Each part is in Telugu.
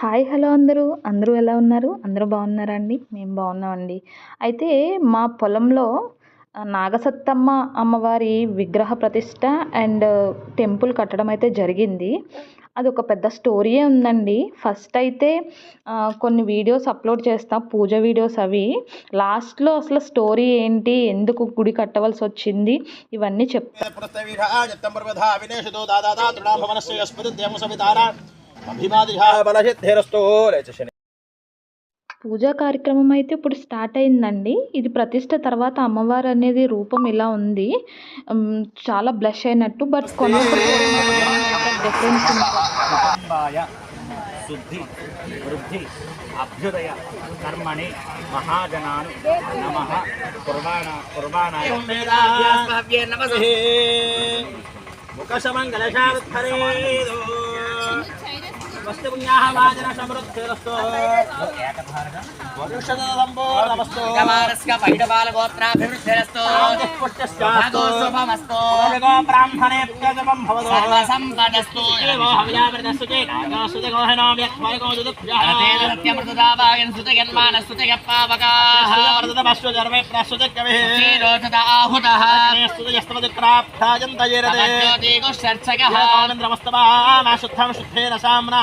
హాయ్ హలో అందరూ. అందరూ ఎలా ఉన్నారు? అందరూ బాగున్నారా అండి? మేము బాగున్నామండి. అయితే మా పొలంలో నాగసత్తమ్మ అమ్మవారి విగ్రహ ప్రతిష్ట అండ్ టెంపుల్ కట్టడం అయితే జరిగింది. అది ఒక పెద్ద స్టోరీయే ఉందండి. ఫస్ట్ అయితే కొన్ని వీడియోస్ అప్లోడ్ చేస్తా పూజ వీడియోస్ అవి. లాస్ట్లో అసలు స్టోరీ ఏంటి? ఎందుకు గుడి కట్టవలసి వచ్చింది? ఇవన్నీ చెప్తా పూజా కార్యక్రమం అయితే ఇప్పుడు స్టార్ట్ అయిందండి. ఇది ప్రతిష్ట తర్వాత అమ్మవారు అనేది రూపం ఇలా ఉంది. చాలా బ్లష్ అయినట్టు బట్ కొన్నప్పుడు డిఫరెన్స్ కుటుంబాయ శుద్ధి వృద్ధి అభ్యుదయ కర్మణి మహాజనాను నమ కుర్బాణ కుర్బాణాయ ముఖశమంగళశారుద్ధరేదో స్వస్తి పుణ్యాహ వాజన సమృద్ధిరస్తో వరుషదంబోరమస్తో కుమారస్య పైడబాలగోత్రాభివృద్ధిరస్తు పుష్టిశ్చాస్తు శుభమస్తు భగవో బ్రాహ్మణేభ్యజమం భవదో సర్వసంపదస్తు దేవో హవ్యామృతస్సు చేకాగాసు దేవోహనో వ్యక్త్వైకో దుదుభ్యః సత్యమృతదాపాయన్ సుతయన్మానస్తుతయ పావకాః వర్ధతమస్సు జర్మే ప్రస్తుతకవిః క్షీరోచత ఆహుతః తమజ్యోతిగుషర్చకః శుద్ధం శుద్ధేన సామ్నా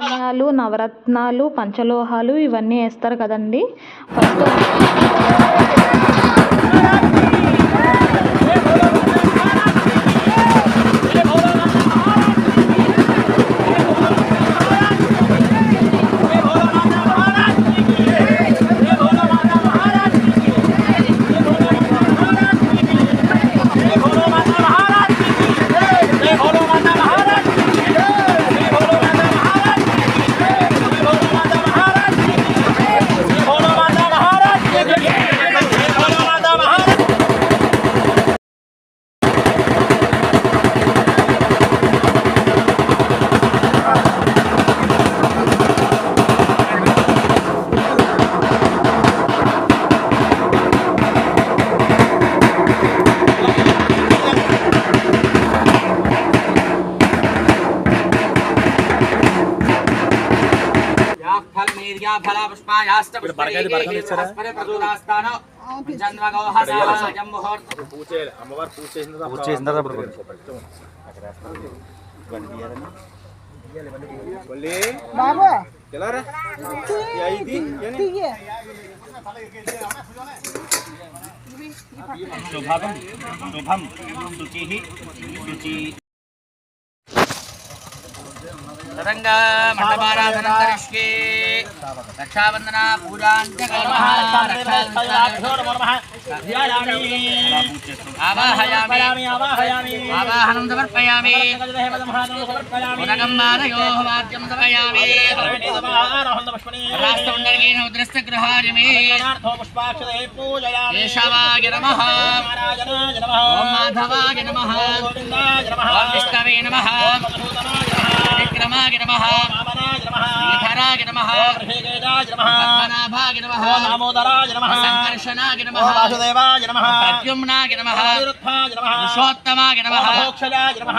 భవానః నవరత్నాలు పంచలోహాలు ఇవన్నీ వేస్తారు కదండి. ఫస్ట్ అమ్మవారు పూజ చేసిన పూజ చేసిన తర్వాత బాబు ఎలా రా ఇది శుభం శుభం శుచి శుచి తరంగా మండపారాధనంతరిష్యే రక్షాబంధన ఆవాహనం సమర్పయామి వాద్యం సమయామి రాష్ట్రమండలికేన ఉద్రస్తగృహారి మే కేశవాయ నమః మాధవాయ నమః విష్ణవే నమః విక్రమాయ నమః శ్రీధరాయ నమః పద్మనాభాయ నమః దామోదరాయ నమ సంకర్షణాయ నమః వాసుదేవాయ నమ ప్రద్యుమ్నాయ నమః అనిరుద్ధాయ నమ పురుషోత్తమాయ నమః మోక్షజాయ నమ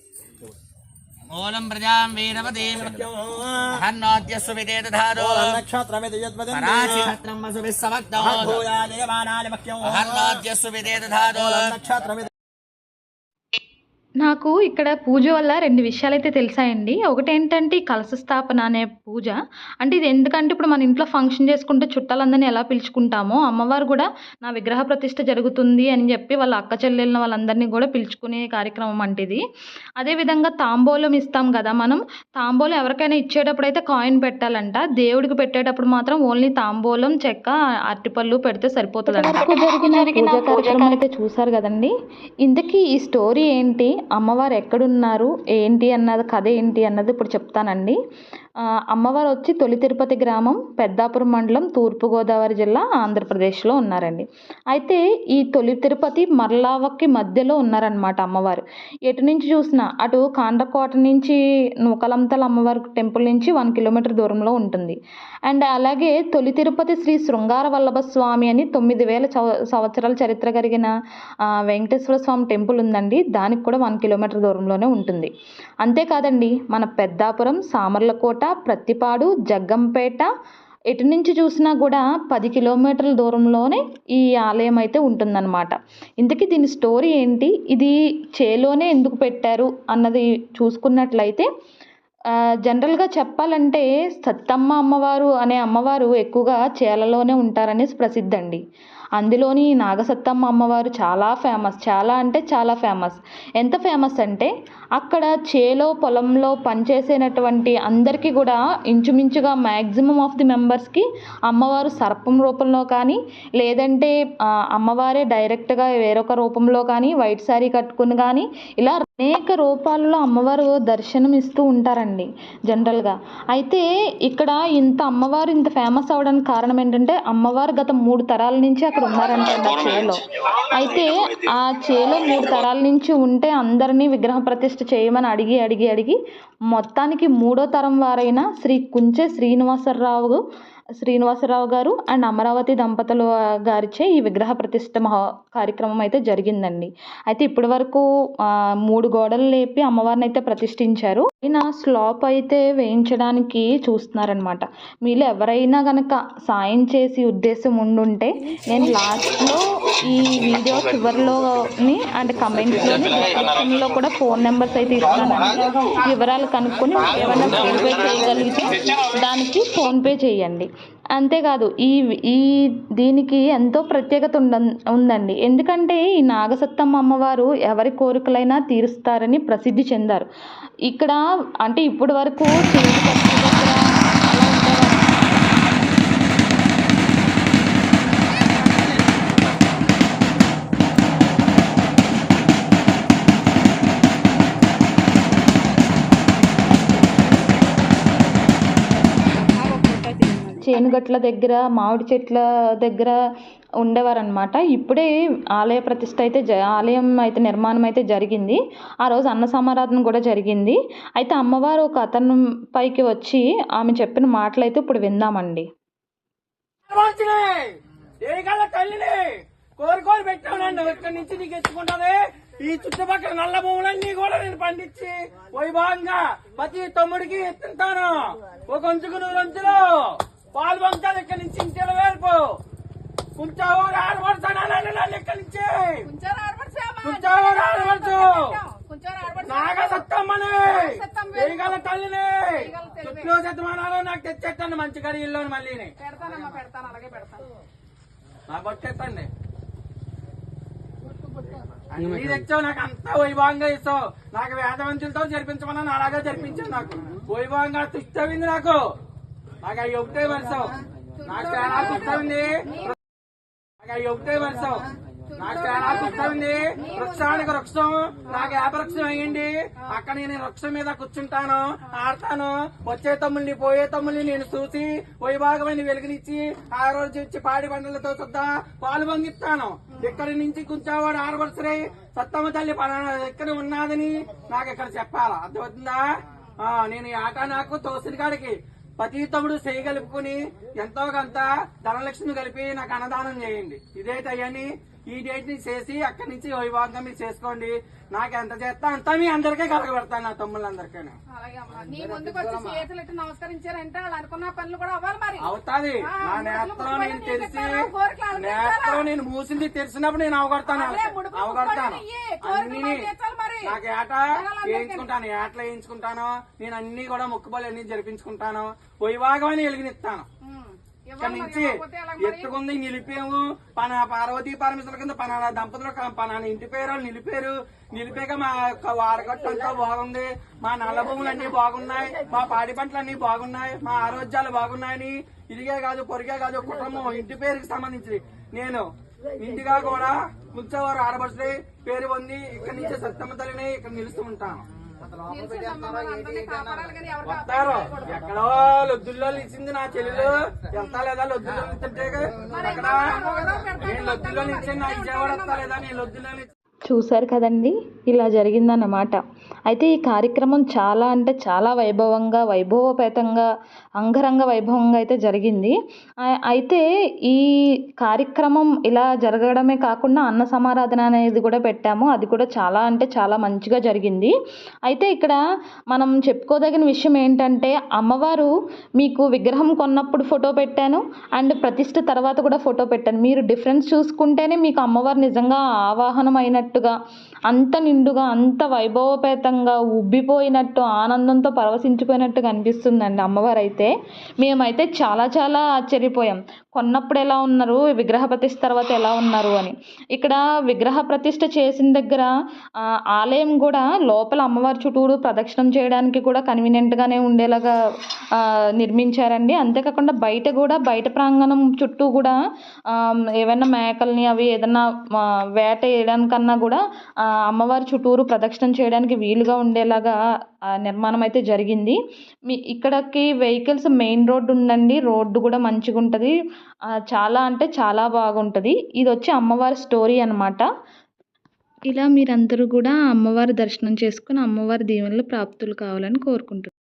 మూలం ప్రజాం వీరవతీం హన్నోద్యస్సు విదేత ధారో. నక్షత్రమితి యద్వదంతి పరాచిత్రం వసుభిः సమగ్నో భూయాదేవానాని మఖ్యం హన్నోద్యస్సు విదేత ధారో. నక్షత్రమితి నాకు ఇక్కడ పూజ వల్ల రెండు విషయాలు అయితే తెలిసాయండి. ఒకటి ఏంటంటే ఈ కలశ స్థాపన అనే పూజ. అంటే ఇది ఎందుకంటే ఇప్పుడు మన ఇంట్లో ఫంక్షన్ చేసుకుంటే చుట్టాలందరినీ ఎలా పిలుచుకుంటామో అమ్మవారు కూడా నా విగ్రహ ప్రతిష్ఠ జరుగుతుంది అని చెప్పి వాళ్ళ అక్క చెల్లెళ్ళ వాళ్ళందరినీ కూడా పిలుచుకునే కార్యక్రమం అంటే ఇది అదేవిధంగా తాంబూలం ఇస్తాం కదా మనం. తాంబూలం ఎవరికైనా ఇచ్చేటప్పుడు అయితే కాయిన్ పెట్టాలంట. దేవుడికి పెట్టేటప్పుడు మాత్రం ఓన్లీ తాంబూలం చెక్క అరటిపళ్ళు పెడితే సరిపోతుంది జరిగిన పూజా కార్యక్రమం అయితే చూసారు కదండి. ఇంతకీ ఈ స్టోరీ ఏంటి? అమ్మవారు ఎక్కడున్నారు ఏంటి అన్నది కథ ఏంటి అన్నది ఇప్పుడు చెప్తానండి. అమ్మవారు వచ్చి తొలి తిరుపతి గ్రామం పెద్దాపురం మండలం తూర్పుగోదావరి జిల్లా ఆంధ్రప్రదేశ్లో ఉన్నారండి. అయితే ఈ తొలి తిరుపతి మరలావకి మధ్యలో ఉన్నారనమాట అమ్మవారు. ఎటు నుంచి చూసినా అటు కాండ్రకోట నుంచి నూకలంతల అమ్మవారి టెంపుల్ నుంచి వన్ కిలోమీటర్ దూరంలో ఉంటుంది. అండ్ అలాగే తొలి తిరుపతి శ్రీ శృంగార వల్లభ స్వామి అని తొమ్మిది వేల చవ- సంవత్సరాల చరిత్ర కలిగిన వెంకటేశ్వర స్వామి టెంపుల్ ఉందండి. దానికి కూడా వన్ కిలోమీటర్ దూరంలోనే ఉంటుంది. అంతేకాదండి మన పెద్దాపురం సామర్లకోట ప్రత్తిపాడు జగ్గంపేట ఎటు నుంచి చూసినా కూడా పది కిలోమీటర్ల దూరంలోనే ఈ ఆలయం అయితే ఉంటుందన్నమాట. ఇంతకీ దీని స్టోరీ ఏంటి? ఇది చేలోనే ఎందుకు పెట్టారు అన్నది చూసుకున్నట్లయితే జనరల్గా చెప్పాలంటే సత్తమ్మ అమ్మవారు అనే అమ్మవారు ఎక్కువగా చేలలోనే ఉంటారనేసి ప్రసిద్ధి అండి అందులోని నాగసత్తమ్మ అమ్మవారు చాలా ఫేమస్ చాలా అంటే చాలా ఫేమస్ ఎంత ఫేమస్ అంటే అక్కడ చేలో పొలంలో పనిచేసేటటువంటి అందరికీ కూడా ఇంచుమించుగా మ్యాక్సిమం ఆఫ్ ది మెంబర్స్కి అమ్మవారు సర్పం రూపంలో కానీ లేదంటే అమ్మవారే డైరెక్ట్గా వేరొక రూపంలో కానీ వైట్ శారీ కట్టుకుని కానీ ఇలా అనేక రూపాల్లో అమ్మవారు దర్శనం ఇస్తూ ఉంటారండి జనరల్గా. అయితే ఇక్కడ ఇంత అమ్మవారు ఇంత ఫేమస్ అవడానికి కారణం ఏంటంటే అమ్మవారు గత మూడు తరాల నుంచి అక్కడ ఉన్నారంటే ఆ చేలో. అయితే ఆ చేలో మూడు తరాల నుంచి ఉంటే అందరినీ విగ్రహ ప్రతిష్ఠ చేయమని అడిగి అడిగి అడిగి మొత్తానికి మూడో తరం వారైన శ్రీ కుంచె శ్రీనివాసరావు శ్రీనివాసరావు గారు అండ్ అమరావతి దంపతులు గారిచే ఈ విగ్రహ ప్రతిష్ట మహా కార్యక్రమం అయితే జరిగిందండి. అయితే ఇప్పటి వరకు మూడు గోడలు లేపి అమ్మవారిని అయితే ప్రతిష్ఠించారు. నా స్లాప్ అయితే వేయించడానికి చూస్తున్నారనమాట మీలో ఎవరైనా కనుక సాయం చేసి ఉద్దేశం ఉండుంటే నేను లాస్ట్లో ఈ వీడియో చివరిలోని అండ్ కమెంట్స్లోని డిస్క్రిప్షన్లో కూడా ఫోన్ నెంబర్స్ అయితే ఇస్తానండి. వివరాలు కనుక్కొని ఏమైనా ఫోన్పే చేయగలిగితే దానికి ఫోన్పే చేయండి. అంతేకాదు ఈ ఈ దీనికి ఎంతో ప్రత్యేకత ఉండ ఉందండి. ఎందుకంటే ఈ నాగసత్తమ్మ అమ్మవారు ఎవరి కోరికలైనా తీరుస్తారని ప్రసిద్ధి చెందారు. ఇక్కడ అంటే ఇప్పటి వరకు చేనుగట్ల దగ్గర మామిడి చెట్ల దగ్గర ఉండేవారనమాట ఇప్పుడే ఆలయ ప్రతిష్ట అయితే జ ఆలయం అయితే నిర్మాణం అయితే జరిగింది. ఆ రోజు అన్న సమారాధన కూడా జరిగింది. అయితే అమ్మవారు ఒక అతను పైకి వచ్చి ఆమె చెప్పిన మాటలు అయితే ఇప్పుడు విందామండి. కోరుకోరు ఇక్కడి నుంచి నీకు ఎత్తుకుంటానే ఈ చుట్టుపక్కల నల్ల భూములన్నీ కూడా నేను పండించి వైభవంగా ప్రతి తమ్ముడికి ఎత్తుంటాను. ఒక అంచుకు నూరు అంచులు పాలు పంచాలి ఇక్కడి నుంచి ఇంటిలో వేల్పు కుంచావో ఆడబడతాను నన్ను ఇక్కడి నుంచి? కుంచావో ఆడబడచ్చు నాగా సత్తమ్మని దేనికల్లా తల్లిని. చుట్టూ శతమానాలు నాకు తెచ్చేస్తాను మంచి మళ్ళీ పెడతాను అలాగే పెడతాను. నాకు వచ్చేస్తండి అన్ని తెచ్చావు నాకు అంతా వైభవంగా ఇస్తావు. నాకు వేదవంతులతో జరిపించమని అలాగే జరిపించావు నాకు. వైభవంగా తుష్టమైంది నాకు. నాకు అవి ఒకటే వరుసావు నాకు చాలా తుష్టమైంది నాకు అవి ఒకటే వరుసావు నాకు చాలా కూర్చోండి వృక్షానికి వృక్షం. నాకు ఏప వృక్షం వేయండి అక్కడ నేను వృక్షం మీద కూర్చుంటాను ఆడతాను. వచ్చే తమ్ముల్ని పోయే తమ్ముల్ని నేను చూసి వైభాగమైన వెలుగునిచ్చి ఆ రోజు వచ్చి పాడి పంటలతో చూద్దా. పాలు పొంగిస్తాను. ఇక్కడి నుంచి కూర్చోవాడు ఆడవలసరే. సత్తమ్మ తల్లి పలానా ఇక్కడ ఉన్నాదని నాకు ఇక్కడ చెప్పాలా? అర్థమవుతుందా? నేను ఈ ఆట నాకు తోసిన కాడికి ప్రతి చేయగలుపుకుని ఎంతో కొంత ధనలక్ష్మి కలిపి నాకు అన్నదానం చేయండి. ఇదైతే అయ్యని ఈ డేట్ని చేసి అక్కడి నుంచి వైభవంగా మీరు చేసుకోండి. నాకు ఎంత చేస్తా అంత మీ అందరికీ కలగబెడతాను నా తమ్ముళ్ళందరికీ అలాగే అమ్మా. నీ ముందుకు వచ్చి చేతులు ఎట్టి నమస్కరించారంటే వాళ్ళు అనుకున్న పనులు కూడా అవ్వాలి మరి. అవుతాది. నా నేత్రం నేను తెలిసి నేత్రం నేను మూసింది తెలిసినప్పుడు నేను అవగొడతాను. అవగొడతాను. అన్ని. నాకు ఏట. వేయించుకుంటాను ఏటలు వేయించుకుంటాను. నేను అన్ని కూడా మొక్కుబలు అన్ని జరిపించుకుంటాను. వైభాగమని వెలిగినిస్తాను. ఇక్కడ నుంచి? ఎత్తుకుంది నిలిపాము పన పార్వతీ పరమేశ్వర కింద పనాన దంపతులు పనాన ఇంటి పేరు నిలిపారు. నిలిపాక మా యొక్క వాడగట్టు అంతా బాగుంది. మా నల్ల భూములు అన్ని బాగున్నాయి. మా పాడి పంటలు అన్ని బాగున్నాయి. మా ఆరోగ్యాలు బాగున్నాయని. ఇదిగే కాదు పొరిగే కాదు కుటుంబం ఇంటి పేరుకి సంబంధించి నేను ఇంటిగా కూడా కూర్చోవారు ఆడబడుతుంది పేరు పొంది ఇక్కడ నుంచి సత్తమ్మ తల్లిని ఇక్కడ నిలుస్తూ ఉంటాను. ఎక్కడో లొద్దుల్లో ఇచ్చింది నా చెల్లెలు. వెళ్తా లేదా? లొద్దుల్లో ఇస్తుంటే అక్కడ నేను లొద్దుల్లో నుంచి నా విజయవాడ వస్తా లేదా? నేను లొద్దుల్లో చూశారు కదండి ఇలా జరిగిందన్నమాట. అయితే ఈ కార్యక్రమం చాలా అంటే చాలా వైభవంగా వైభవపేతంగా అంగరంగ వైభవంగా అయితే జరిగింది. అయితే ఈ కార్యక్రమం ఇలా జరగడమే కాకుండా అన్న సమారాధన అనేది కూడా పెట్టాము. అది కూడా చాలా అంటే చాలా మంచిగా జరిగింది. అయితే ఇక్కడ మనం చెప్పుకోదగిన విషయం ఏంటంటే అమ్మవారు మీకు విగ్రహం కొన్నప్పుడు ఫోటో పెట్టాను. అండ్ ప్రతిష్ట తర్వాత కూడా ఫోటో పెట్టాను. మీరు డిఫరెన్స్ చూసుకుంటేనే మీకు అమ్మవారు నిజంగా ఆవాహనం అయినట్టుగా అంత నిండుగా అంత వైభవపేత విపరీతంగా ఉబ్బిపోయినట్టు ఆనందంతో పరవశించిపోయినట్టుగా అనిపిస్తుందండి అమ్మవారు అయితే మేమైతే చాలా చాలా ఆశ్చర్యపోయాం. కొన్నప్పుడు ఎలా ఉన్నారు? విగ్రహ ప్రతిష్ఠ తర్వాత ఎలా ఉన్నారు అని. ఇక్కడ విగ్రహ ప్రతిష్ఠ చేసిన దగ్గర ఆలయం కూడా లోపల అమ్మవారి చుట్టూరు ప్రదక్షిణం చేయడానికి కూడా కన్వీనియంట్గానే ఉండేలాగా నిర్మించారండి. అంతేకాకుండా బయట కూడా బయట ప్రాంగణం చుట్టూ కూడా ఏవైనా మేకల్ని అవి ఏదన్నా వేట వేయడానికన్నా కూడా అమ్మవారి చుట్టూరు ప్రదక్షిణం చేయడానికి వీలుగా ఉండేలాగా నిర్మాణం అయితే జరిగింది. మీ ఇక్కడికి వెహికల్స్ మెయిన్ రోడ్డు ఉందండి రోడ్డు కూడా మంచిగా ఉంటుంది చాలా అంటే చాలా బాగుంటుంది. ఇది వచ్చి అమ్మవారి స్టోరీ అనమాట ఇలా మీరందరూ కూడా అమ్మవారి దర్శనం చేసుకుని అమ్మవారి దీవెనలు ప్రాప్తులు కావాలని కోరుకుంటున్నాను